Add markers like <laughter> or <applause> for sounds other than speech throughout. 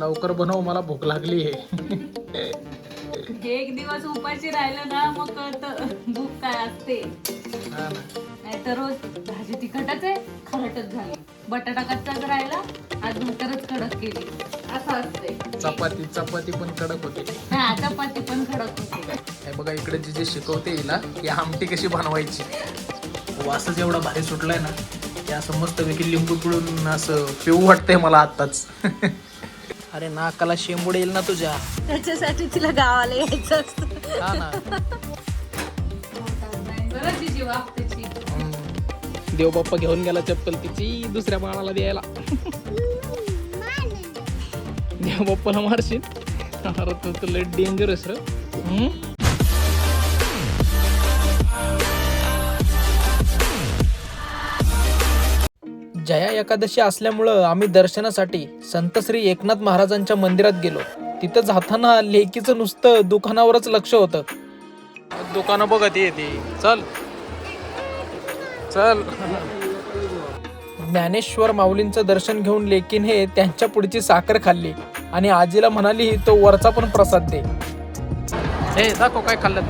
लवकर बनव मला भूक लागली आहे. एक दिवस उपाशी राहिलं ना मग कळतं भूक काय असते. हा ना. नाहीतर रोज भाजी तिखटच आहे खरटच झाली. बटाटा कच्चाच राहिला आज भाकरच कडक केली. असं असते. चपाती चपाती पण कडक होते. हा चपाती पण कडक होते. हे बघा इकडे जे जे शिकवते हिला की आमटी कशी बनवायची. वासच एवढा भारी सुटलाय ना की असं मस्तपैकी लिंबू पिळून असं पिऊ वाटतंय मला आत्ताच. <laughs> अरे नाकाला शेंबूड येईल ना तुझ्या. त्याच्यासाठी तिला गावाला यायचं असतं. हा ना. हम्म. देवबाप्पा घेऊन गेला चप्पल तिची दुसऱ्या बाळाला द्यायला. देवबाप्पाला मारशील? अरे तू तर लय डेंजरस र. हम्म? जया एकादशी असल्यामुळं आम्ही दर्शनासाठी संत श्री एकनाथ महाराजांच्या मंदिरात गेलो. तिथं जाताना लेकीचं नुसतं दुकानावरच लक्ष होतं. दुकानं बघत येते चल. चल. ज्ञानेश्वर माऊलींचं दर्शन घेऊन लेकीन हे त्यांच्या पुढची साखर खाल्ली आणि आजीला म्हणाली तो वरचा पण प्रसाद दे. हे दाखव काय खाल्लं.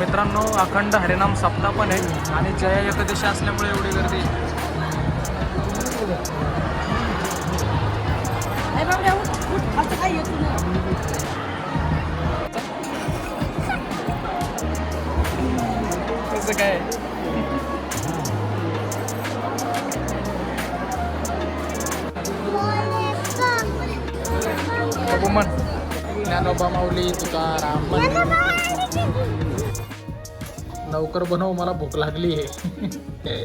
मित्रांनो अखंड हरिनाम सप्ताह पण आहे आणि जया एकादशी असल्यामुळे एवढी गर्दी. कसं काय? म्हण ज्ञानोबा माऊली तुकाराम. लवकर बनव मला भूक लागली आहे.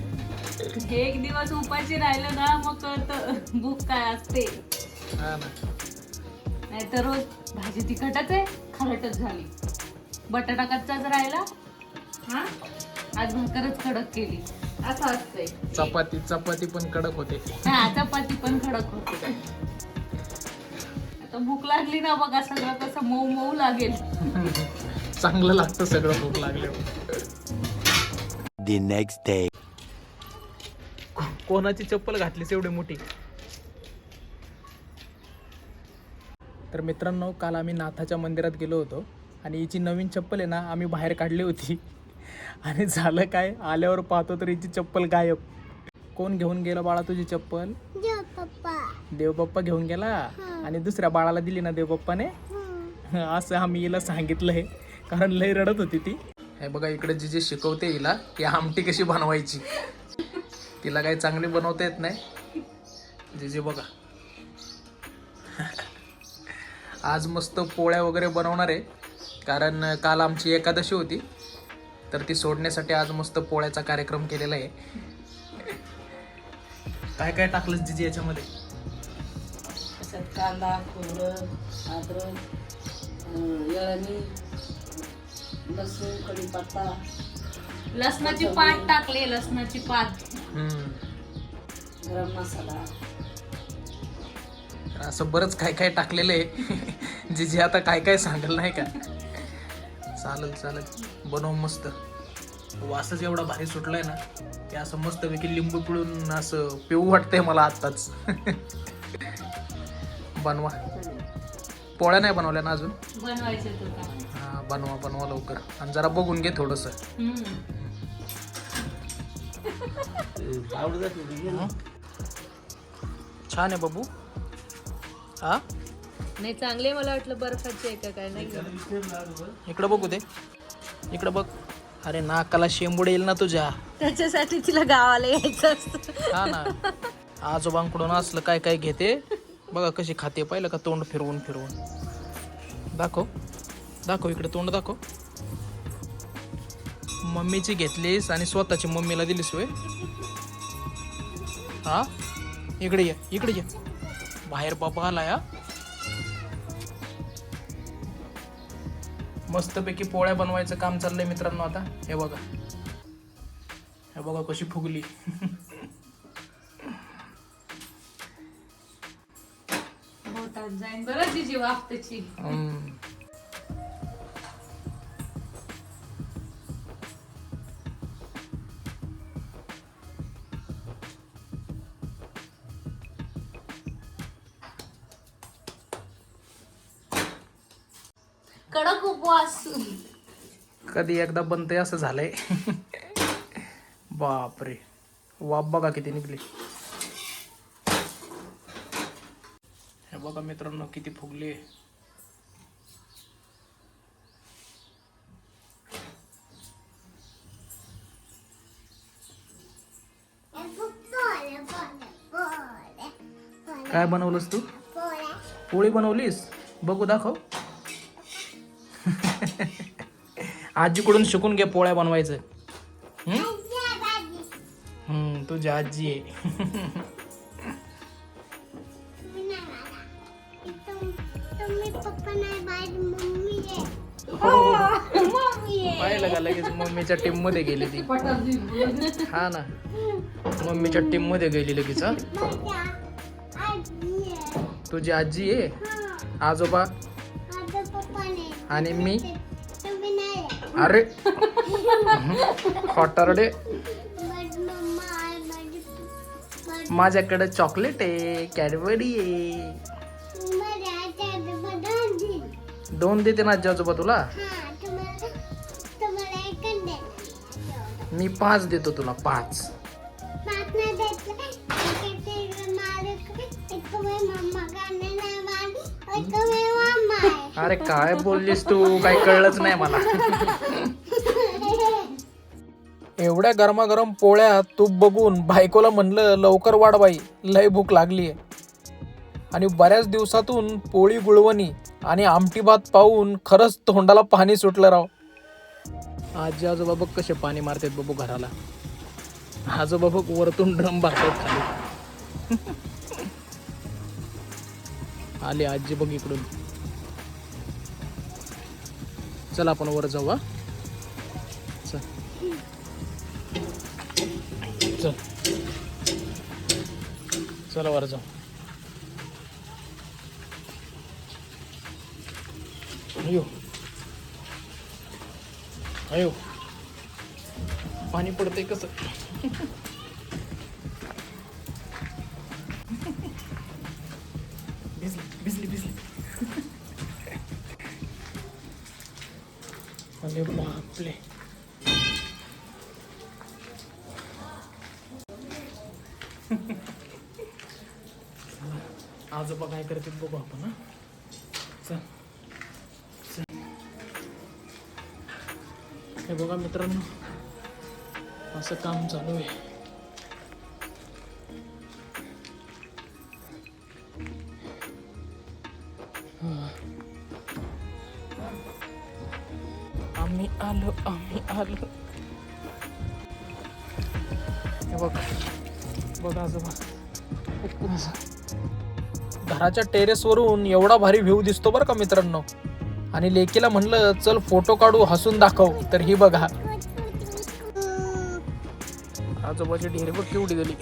एक दिवस उपाशी राहिलं ना मग कळतं भूक काय असते. हा ना. नाहीतर रोज भाजी तिखटच आहे खरटच झाली. बटाटा कच्चाच राहिला. हा? आज भाकरच कडक केली. असं असतंय. चपाती चपाती पण कडक होते. हा चपाती पण कडक होते. आता भूक लागली ना बघा सगळं कसं मऊ मऊ लागेल. <laughs> चांगलं लागतं सगळं भूक लागले the next day. कोणाची चप्पल घातलीस एवढी मोठी? तर मित्रांनो काल आम्ही नाथाच्या मंदिरात गेलो होतो आणि हिची नवीन चप्पल आहे ना आम्ही बाहेर काढली होती. आणि झालं काय? आल्यावर पाहतो तर हिची चप्पल गायब. कोण घेऊन गेलं बाळा तुझी चप्पल? देवबाप्पा घेऊन गेला? आणि दुसऱ्या बाळाला दिली ना देवबाप्पाने असं आम्ही हिला सांगितलं आहे कारण लय रडत होती ती. हे बघा इकडे जी जी शिकवते हिला की आमटी कशी बनवायची? तिला काही चांगली बनवता येत नाही. जिजे बघा. आज मस्त पोळ्या वगैरे बनवणार आहे. कारण काल आमची एकादशी होती. तर ती सोडण्यासाठी आज मस्त पोळ्याचा कार्यक्रम केलेला आहे. काय काय टाकलंस जिजी याच्यामध्ये? कांदा खोबरं अद्रक लसूण कढीपत्ता लसणाची पात टाकली लसणाची पात. हम्म. गरम मसाला. असं बरंच काय काय टाकलेलं आहे. <laughs> जिजी आता काय काय सांगेल नाही का? चालेल चालेल. बनव मस्त. वासच एवढा भारी सुटलाय ना की असं मस्तपैकी लिंबू पिळून असं पिऊ वाटतंय मला आत्ताच. <laughs> बनवा. पोळ्या नाही बनवल्या ना अजून? बनवायचे तुला हा बनवा बनवा लवकर. आणि जरा बघून घे थोडस. छान आहे बाबू. हा? नाही चांगले मला वाटलं बर्फाची आहे का काय नाही इकडं बघू दे. इकडं बघ. अरे नाकाला शेंबूड येईल ना तुझ्या. त्याच्यासाठी तिला गावाला यायचं असतं. हा ना. आजोबांकडून असलं काय काय घेते? बघा कशी खाते पाहिलं का तोंड फिरवून फिरवून. दाखव. दाखव इकडे तोंड दाखव. मम्मीची घेतलीस आणि स्वतःची मम्मीला दिलीस होय? हा? इकडे ये इकडे ये. बाहेर बाबा आलाय हा. मस्तपैकी पोळ्या बनवायचं काम चाललंय मित्रांनो आता. हे बघा. हे बघा कशी फुगली. <laughs> बरं जीजी वाफतची कडक उपवास कधी एकदा बनते असं झालंय. बापरे. वाप बघा किती निघली. बघा मित्रांनो किती फुगले काय बनवलंस तू? पोळी बनवलीस? बघू दाखव. <laughs> आजीकडून शिकून घे पोळ्या बनवायचं. तुझी आजी आहे. <laughs> पाहिलं का लगेच मम्मीच्या टीममध्ये गेली ती? हा ना. मम्मीच्या टीममध्ये गेली लगेच हा? तुझी आजी आहे? आजोबा? आणि मी? अरे. खोटारडे माझ्याकडे चॉकलेट आहे कॅडबरी आहे. दोन देते ना आजी आजोबा तुला मी पाच देतो तुला पाच. अरे काय बोललीस तू? काही कळलंच नाही मला. एवढ्या गरमागरम पोळ्या तूप बघून बायकोला म्हणलं लवकर वाढ बाई लय भूक लागली आणि बऱ्याच दिवसातून पोळी गुळवणी. आणि आमटी भात पाहून खरंच तोंडाला पाणी सुटलं राव. आजी आजोबा बघ कसे पाणी मारतात बाबू घराला. आजोबा बघ वरतून ड्रम भरतात खाली. आले आजी बघ इकडून. चल आपण वर जाऊ हा. चल. चल. चला वर जाऊ. अयो अयो पाणी पडतंय कसं? भिजली भिजली भिजली. अरे बापले आजोबा काय करते बघू आपण हा. चल चल. हे बघा मित्रांनो असं काम चालू आहे. आम्ही आलो आम्ही आलो. हे बघ बघ आजोबा. घराच्या टेरेसवरून एवढा भारी व्ह्यू दिसतो बरं का मित्रांनो? आणि लेकीला म्हणलं चल फोटो काढू हसून दाखव. तर ही बघा. आजोबाची ढेरे बघ केवढी झाली.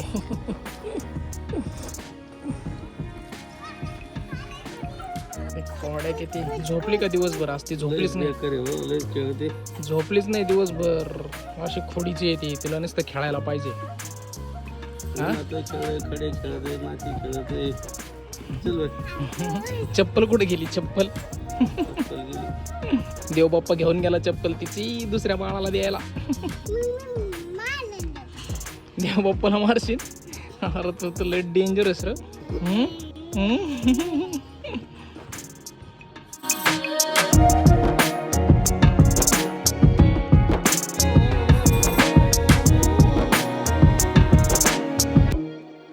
कोड्या किती. झोपली का दिवसभर? असती झोपलीच नाही. झोपलीच नाही दिवसभर. अशी खोडीची येते तिला नुसतं खेळायला पाहिजे. हा? चप्पल कुठे गेली? चप्पल. <laughs> देवबाप्पा घेऊन गेला चप्पल तिची दुसऱ्या बाळाला द्यायला देवबाप्पाला मारशील अरे तू तर लय डेंजरस र हम्म? हम्म?